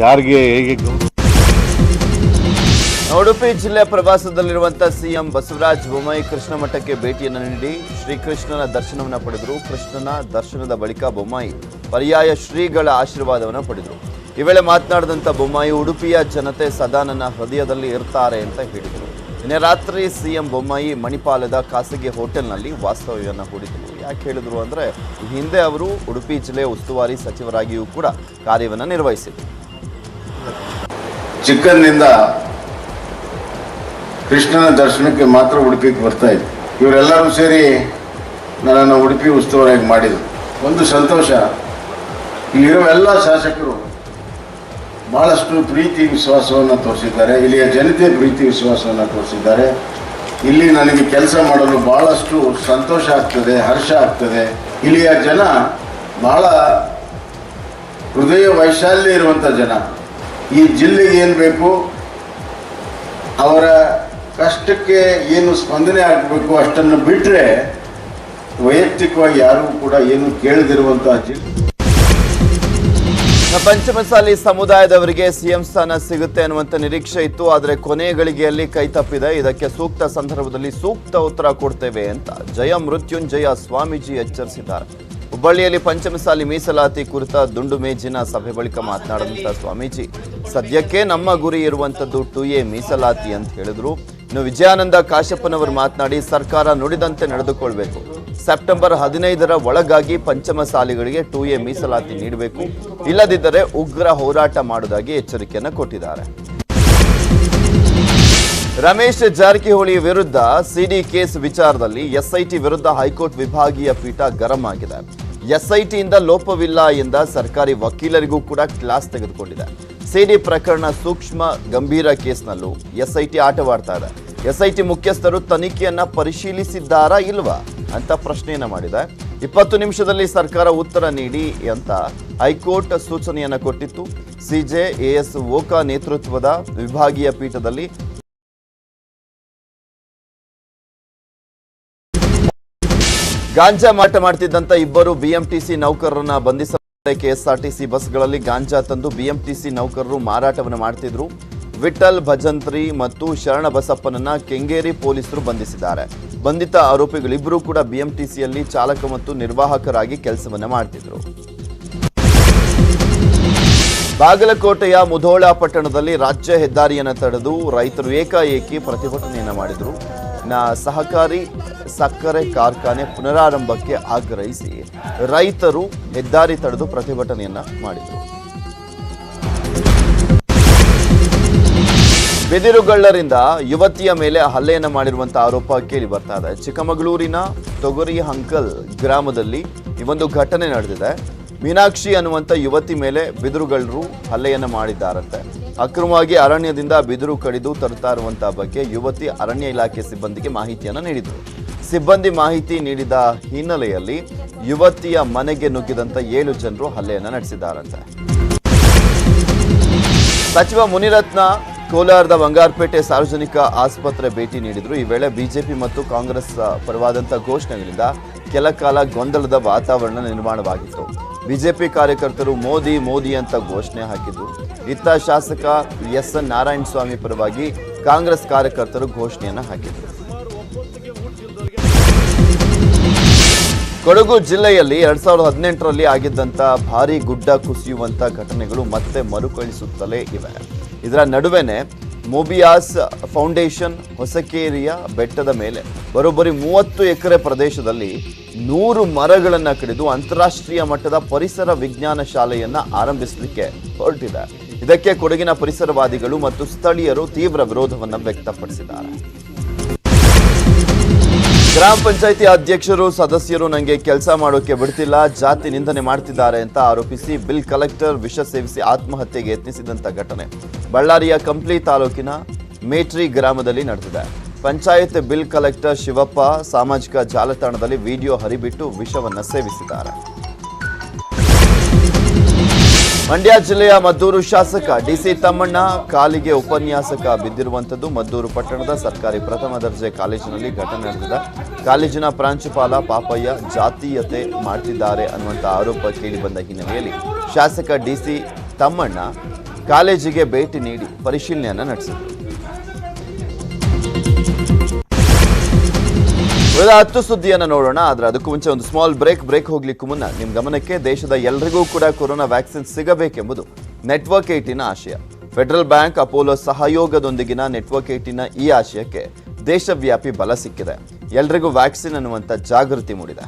ಯಾರಿಗೆ ಹೇಗೆ ಉಡುಪಿ ಜಿಲ್ಲೆ ಪ್ರವಾಸದಲ್ಲಿರುವಂತಹ ಸಿಎಂ ಬಸವರಾಜ ಬೊಮ್ಮಾಯಿ ಕೃಷ್ಣ ಮಠಕ್ಕೆ ಭೇಟಿಯನ್ನು ನೀಡಿ ಶ್ರೀಕೃಷ್ಣನ ದರ್ಶನವನ್ನು ಪಡೆದರು. ಕೃಷ್ಣನ ದರ್ಶನದ ಬಳಿಕ ಬೊಮ್ಮಾಯಿ ಪರ್ಯಾಯ ಶ್ರೀಗಳ ಆಶೀರ್ವಾದವನ್ನು ಪಡೆದರು. ಈ ವೇಳೆ ಮಾತನಾಡಿದಂಥ ಬೊಮ್ಮಾಯಿ, ಉಡುಪಿಯ ಜನತೆ ಸದಾ ನನ್ನ ಹೃದಯದಲ್ಲಿ ಇರ್ತಾರೆ ಅಂತ ಹೇಳಿದರು. ನಿನ್ನೆ ರಾತ್ರಿ ಸಿಎಂ ಬೊಮ್ಮಾಯಿ ಮಣಿಪಾಲದ ಖಾಸಗಿ ಹೋಟೆಲ್ನಲ್ಲಿ ವಾಸ್ತವ್ಯವನ್ನು ಹೂಡಿದರು. ಯಾಕೆ ಹೇಳಿದರು ಅಂದರೆ ಹಿಂದೆ ಅವರು ಉಡುಪಿ ಜಿಲ್ಲೆಯ ಉಸ್ತುವಾರಿ ಸಚಿವರಾಗಿಯೂ ಕೂಡ ಕಾರ್ಯವನ್ನು ನಿರ್ವಹಿಸಿದರು. ಚಿಕ್ಕಂದಿನಿಂದ ಕೃಷ್ಣನ ದರ್ಶನಕ್ಕೆ ಮಾತ್ರ ಉಡುಪಿಗೆ ಬರ್ತಾ ಇದ್ದೆ. ಇವರೆಲ್ಲರೂ ಸೇರಿ ನನ್ನನ್ನು ಉಡುಪಿ ಉಸ್ತುವಾರಿಯಾಗಿ ಮಾಡಿದರು. ಒಂದು ಸಂತೋಷ. ಇಲ್ಲಿರುವ ಎಲ್ಲ ಶಾಸಕರು ಬಹಳಷ್ಟು ಪ್ರೀತಿ ವಿಶ್ವಾಸವನ್ನು ತೋರಿಸಿದ್ದಾರೆ. ಇಲ್ಲಿಯ ಜನತೆ ಪ್ರೀತಿ ವಿಶ್ವಾಸವನ್ನು ತೋರಿಸಿದ್ದಾರೆ. ಇಲ್ಲಿ ನನಗೆ ಕೆಲಸ ಮಾಡಲು ಬಹಳಷ್ಟು ಸಂತೋಷ ಆಗ್ತದೆ, ಹರ್ಷ ಆಗ್ತದೆ. ಇಲ್ಲಿಯ ಜನ ಬಹಳ ಹೃದಯ ವೈಶಾಲ್ಯ ಇರುವಂಥ ಜನ. ಈ ಜಿಲ್ಲೆಗೆ ಏನು ಬೇಕು? ಅವರ ಕಷ್ಟಕ್ಕೆ ಏನು ಸ್ಪಂದನೆ ಆಗಬೇಕು ಅಷ್ಟನ್ನು ಬಿಟ್ಟರೆ ವೈಯಕ್ತಿಕವಾಗಿ ಯಾರೂ ಕೂಡ ಏನು ಕೇಳದಿರುವಂತಹ ಜಿಲ್ಲೆ. ಪಂಚಮಸಾಲಿ ಸಮುದಾಯದವರಿಗೆ ಸಿಎಂ ಸ್ಥಾನ ಸಿಗುತ್ತೆ ಅನ್ನುವಂಥ ನಿರೀಕ್ಷೆ ಇತ್ತು, ಆದರೆ ಕೊನೆ ಗಳಿಗೆಯಲ್ಲಿ ಕೈ ತಪ್ಪಿದೆ. ಇದಕ್ಕೆ ಸೂಕ್ತ ಸಂದರ್ಭದಲ್ಲಿ ಸೂಕ್ತ ಉತ್ತರ ಕೊಡ್ತೇವೆ ಅಂತ ಜಯ ಮೃತ್ಯುಂಜಯ ಸ್ವಾಮೀಜಿ ಎಚ್ಚರಿಸಿದ್ದಾರೆ. ಹುಬ್ಬಳ್ಳಿಯಲ್ಲಿ ಪಂಚಮಸಾಲಿ ಮೀಸಲಾತಿ ಕುರಿತ ದುಂಡು ಮೇಜಿನ ಸಭೆ ಬಳಿಕ ಮಾತನಾಡಿದಂಥ ಸ್ವಾಮೀಜಿ, ಸದ್ಯಕ್ಕೆ ನಮ್ಮ ಗುರಿ ಇರುವಂಥದ್ದು ಟು ಎ ಮೀಸಲಾತಿ ಅಂತ ಹೇಳಿದ್ರು. ಇನ್ನು ವಿಜಯಾನಂದ ಕಾಶಪ್ಪನವರು ಮಾತನಾಡಿ, ಸರ್ಕಾರ ನುಡಿದಂತೆ ನಡೆದುಕೊಳ್ಬೇಕು. ಸೆಪ್ಟೆಂಬರ್ ಹದಿನೈದರ ಒಳಗಾಗಿ ಪಂಚಮಸಾಲಿಗಳಿಗೆ ಟು ಎ ಮೀಸಲಾತಿ ನೀಡಬೇಕು. ಇಲ್ಲದಿದ್ದರೆ ಉಗ್ರ ಹೋರಾಟ ಮಾಡುವುದಾಗಿ ಎಚ್ಚರಿಕೆಯನ್ನು ಕೊಟ್ಟಿದ್ದಾರೆ. ರಮೇಶ್ ಜಾರಕಿಹೊಳಿ ವಿರುದ್ಧ ಸಿಡಿ ಕೇಸ್ ವಿಚಾರದಲ್ಲಿ ಎಸ್ಐಟಿ ವಿರುದ್ಧ ಹೈಕೋರ್ಟ್ ವಿಭಾಗೀಯ ಪೀಠ ಗರಂ ಆಗಿದೆ. ಎಸ್ಐಟಿಯಿಂದ ಲೋಪವಿಲ್ಲ ಎಂದ ಸರ್ಕಾರಿ ವಕೀಲರಿಗೂ ಕೂಡ ಕ್ಲಾಸ್ ತೆಗೆದುಕೊಂಡಿದೆ. ಸಿಡಿ ಪ್ರಕರಣ ಸೂಕ್ಷ್ಮ, ಗಂಭೀರ ಕೇಸ್ನಲ್ಲೂ ಎಸ್ಐಟಿ ಆಟವಾಡ್ತಾ ಇದೆ. ಎಸ್ಐಟಿ ಮುಖ್ಯಸ್ಥರು ತನಿಖೆಯನ್ನ ಪರಿಶೀಲಿಸಿದ್ದಾರಾ ಇಲ್ವಾ ಅಂತ ಪ್ರಶ್ನೆಯನ್ನ ಮಾಡಿದೆ. ಇಪ್ಪತ್ತು ನಿಮಿಷದಲ್ಲಿ ಸರ್ಕಾರ ಉತ್ತರ ನೀಡಿ ಅಂತ ಹೈಕೋರ್ಟ್ ಸೂಚನೆಯನ್ನ ಕೊಟ್ಟಿತ್ತು. ಸಿಜೆ ಎಎಸ್ ಓಕಾ ನೇತೃತ್ವದ ವಿಭಾಗೀಯ ಪೀಠದಲ್ಲಿ ಗಾಂಜಾ ಮಾಟ ಮಾಡ್ತಿದ್ದಂತ ಇಬ್ಬರು ಬಿಎಂಟಿಸಿ ನೌಕರರನ್ನ ಬಂಧಿಸ ಕೆಎಸ್ಆರ್ಟಿಸಿ ಬಸ್ಗಳಲ್ಲಿ ಗಾಂಜಾ ತಂದು ಬಿಎಂಟಿಸಿ ನೌಕರರು ಮಾರಾಟವನ್ನು ಮಾಡ್ತಿದ್ರು. ವಿಠಲ್ ಭಜಂತ್ರಿ ಮತ್ತು ಶರಣ ಬಸಪ್ಪನನ್ನ ಕೆಂಗೇರಿ ಪೊಲೀಸರು ಬಂಧಿಸಿದ್ದಾರೆ. ಬಂಧಿತ ಆರೋಪಿಗಳಿಬ್ಬರೂ ಕೂಡ ಬಿಎಂಟಿಸಿಯಲ್ಲಿ ಚಾಲಕ ಮತ್ತು ನಿರ್ವಾಹಕರಾಗಿ ಕೆಲಸವನ್ನ ಮಾಡ್ತಿದ್ರು. ಬಾಗಲಕೋಟೆಯ ಮುಧೋಳ ಪಟ್ಟಣದಲ್ಲಿ ರಾಜ್ಯ ಹೆದ್ದಾರಿಯನ್ನು ತಡೆದು ರೈತರು ಏಕಾಏಕಿ ಪ್ರತಿಭಟನೆಯನ್ನು ಮಾಡಿದರು. ನ ಸಹಕಾರಿ ಸಕ್ಕರೆ ಕಾರ್ಖಾನೆ ಪುನರಾರಂಭಕ್ಕೆ ಆಗ್ರಹಿಸಿ ರೈತರು ಹೆದ್ದಾರಿ ತಡೆದು ಪ್ರತಿಭಟನೆಯನ್ನ ಮಾಡಿದರು. ಬೆದಿರುಗಳ್ಳರಿಂದ ಯುವತಿಯ ಮೇಲೆ ಹಲ್ಲೆಯನ್ನು ಮಾಡಿರುವಂತಹ ಆರೋಪ ಕೇಳಿ ಬರ್ತಾ ಇದೆ. ಚಿಕ್ಕಮಗಳೂರಿನ ತೊಗರಿ ಹಂಕಲ್ ಗ್ರಾಮದಲ್ಲಿ ಈ ಒಂದು ಘಟನೆ ನಡೆದಿದೆ. ಮೀನಾಕ್ಷಿ ಅನ್ನುವಂಥ ಯುವತಿ ಮೇಲೆ ಬಿದಿರುಗಳ್ಳರು ಹಲ್ಲೆಯನ್ನು ಮಾಡಿದ್ದಾರಂತೆ. ಅಕ್ರಮವಾಗಿ ಅರಣ್ಯದಿಂದ ಬಿದಿರು ಕಡಿದು ತರುತ್ತಾ ಇರುವಂತಹ ಬಗ್ಗೆ ಯುವತಿ ಅರಣ್ಯ ಇಲಾಖೆ ಸಿಬ್ಬಂದಿಗೆ ಮಾಹಿತಿಯನ್ನು ನೀಡಿದರು. ಸಿಬ್ಬಂದಿ ಮಾಹಿತಿ ನೀಡಿದ ಹಿನ್ನೆಲೆಯಲ್ಲಿ ಯುವತಿಯ ಮನೆಗೆ ನುಗ್ಗಿದಂತ ಏಳು ಜನರು ಹಲ್ಲೆಯನ್ನು ನಡೆಸಿದ್ದಾರಂತೆ. ಸಚಿವ ಮುನಿರತ್ನ ಕೋಲಾರದ ಬಂಗಾರಪೇಟೆ ಸಾರ್ವಜನಿಕ ಆಸ್ಪತ್ರೆ ಭೇಟಿ ನೀಡಿದ್ರು. ಈ ವೇಳೆ ಬಿಜೆಪಿ ಮತ್ತು ಕಾಂಗ್ರೆಸ್ ಪರವಾದಂತಹ ಘೋಷಣೆಗಳಿಂದ ಕೆಲ ಕಾಲ ಗೊಂದಲದ ವಾತಾವರಣ ನಿರ್ಮಾಣವಾಗಿತ್ತು. ಬಿಜೆಪಿ ಕಾರ್ಯಕರ್ತರು ಮೋದಿ ಮೋದಿ ಅಂತ ಘೋಷಣೆ ಹಾಕಿದ್ರು. ಇತ್ತ ಶಾಸಕ ಎಸ್ ಎನ್ ನಾರಾಯಣ ಸ್ವಾಮಿ ಪರವಾಗಿ ಕಾಂಗ್ರೆಸ್ ಕಾರ್ಯಕರ್ತರು ಘೋಷಣೆಯನ್ನು ಹಾಕಿದರು. ಕೊಡಗು ಜಿಲ್ಲೆಯಲ್ಲಿ ಎರಡ್ ಸಾವಿರದ ಹದಿನೆಂಟರಲ್ಲಿ ಆಗಿದ್ದಂಥ ಭಾರೀ ಗುಡ್ಡ ಕುಸಿಯುವಂತ ಘಟನೆಗಳು ಮತ್ತೆ ಮರುಕಳಿಸುತ್ತಲೇ ಇವೆ. ಇದರ ನಡುವೆನೆ ಮೋಬಿಯಾಸ್ ಫೌಂಡೇಶನ್ ಹೊಸಕೇರಿಯ ಬೆಟ್ಟದ ಮೇಲೆ ಬರೋಬ್ಬರಿ ಮೂವತ್ತು ಎಕರೆ ಪ್ರದೇಶದಲ್ಲಿ ನೂರು ಮರಗಳನ್ನು ಕಡಿದು ಅಂತಾರಾಷ್ಟ್ರೀಯ ಮಟ್ಟದ ಪರಿಸರ ವಿಜ್ಞಾನ ಶಾಲೆಯನ್ನು ಆರಂಭಿಸಲಿಕ್ಕೆ ಹೊರಟಿದೆ. ಇದಕ್ಕೆ ಕೊಡಗಿನ ಪರಿಸರವಾದಿಗಳು ಮತ್ತು ಸ್ಥಳೀಯರು ತೀವ್ರ ವಿರೋಧವನ್ನು ವ್ಯಕ್ತಪಡಿಸಿದ್ದಾರೆ. ಗ್ರಾಮ ಪಂಚಾಯಿತಿ ಅಧ್ಯಕ್ಷರು, ಸದಸ್ಯರು ನನಗೆ ಕೆಲಸ ಮಾಡೋಕೆ ಬಿಡ್ತಿಲ್ಲ, ಜಾತಿ ನಿಂದನೆ ಮಾಡ್ತಿದ್ದಾರೆ ಅಂತ ಆರೋಪಿಸಿ ಬಿಲ್ ಕಲೆಕ್ಟರ್ ವಿಷ ಸೇವಿಸಿ ಆತ್ಮಹತ್ಯೆಗೆ ಯತ್ನಿಸಿದಂಥ ಘಟನೆ. ಬಳ್ಳಾರಿಯ ಕಂಪ್ಲಿ ತಾಲೂಕಿನ ಮೇಟ್ರಿ ಗ್ರಾಮದಲ್ಲಿ ನಡೆದಿದೆ. ಪಂಚಾಯತ್ ಬಿಲ್ ಕಲೆಕ್ಟರ್ ಶಿವಪ್ಪ ಸಾಮಾಜಿಕ ಜಾಲತಾಣದಲ್ಲಿ ವಿಡಿಯೋ ಹರಿಬಿಟ್ಟು ವಿಷವನ್ನು ಸೇವಿಸಿದ್ದಾರೆ. ಮಂಡ್ಯ ಜಿಲ್ಲೆಯ ಮದ್ದೂರು ಶಾಸಕ ಡಿಸಿ ತಮ್ಮಣ್ಣ, ಕಾಲಿಗೆ ಉಪನ್ಯಾಸಕ ಬಿದ್ದಿರುವಂಥದ್ದು ಮದ್ದೂರು ಪಟ್ಟಣದ ಸರ್ಕಾರಿ ಪ್ರಥಮ ದರ್ಜೆ ಕಾಲೇಜಿನಲ್ಲಿ ಘಟನೆ ನಡೆದಿದೆ. ಕಾಲೇಜಿನ ಪ್ರಾಂಶುಪಾಲ ಪಾಪಯ್ಯ ಜಾತೀಯತೆ ಮಾಡ್ತಿದ್ದಾರೆ ಅನ್ನುವಂಥ ಆರೋಪ ಕೇಳಿಬಂದ ಹಿನ್ನೆಲೆಯಲ್ಲಿ ಶಾಸಕ ಡಿಸಿ ತಮ್ಮಣ್ಣ ಕಾಲೇಜಿಗೆ ಭೇಟಿ ನೀಡಿ ಪರಿಶೀಲನೆಯನ್ನು ನಡೆಸಿದರು. ಉಳಿದ ಹತ್ತು ಸುದ್ದಿಯನ್ನು ನೋಡೋಣ, ಆದರೆ ಅದಕ್ಕೂ ಮುಂಚೆ ಒಂದು ಸ್ಮಾಲ್ ಬ್ರೇಕ್ ಬ್ರೇಕ್ ಹೋಗ್ಲಿಕ್ಕೂ ಮುನ್ನ ನಿಮ್ಮ ಗಮನಕ್ಕೆ ದೇಶದ ಎಲ್ರಿಗೂ ಕೂಡ ಕೊರೋನಾ ವ್ಯಾಕ್ಸಿನ್ ಸಿಗಬೇಕೆಂಬುದು ನೆಟ್ವರ್ಕ್ ಏಟಿನ ಆಶಯ. ಫೆಡರಲ್ ಬ್ಯಾಂಕ್ ಅಪೋಲೋ ಸಹಯೋಗದೊಂದಿಗಿನ ನೆಟ್ವರ್ಕ್ ಏಟಿನ ಈ ಆಶಯಕ್ಕೆ ದೇಶವ್ಯಾಪಿ ಬಲ ಸಿಕ್ಕಿದೆ. ಎಲ್ರಿಗೂ ವ್ಯಾಕ್ಸಿನ್ ಅನ್ನುವಂಥ ಜಾಗೃತಿ ಮೂಡಿದೆ.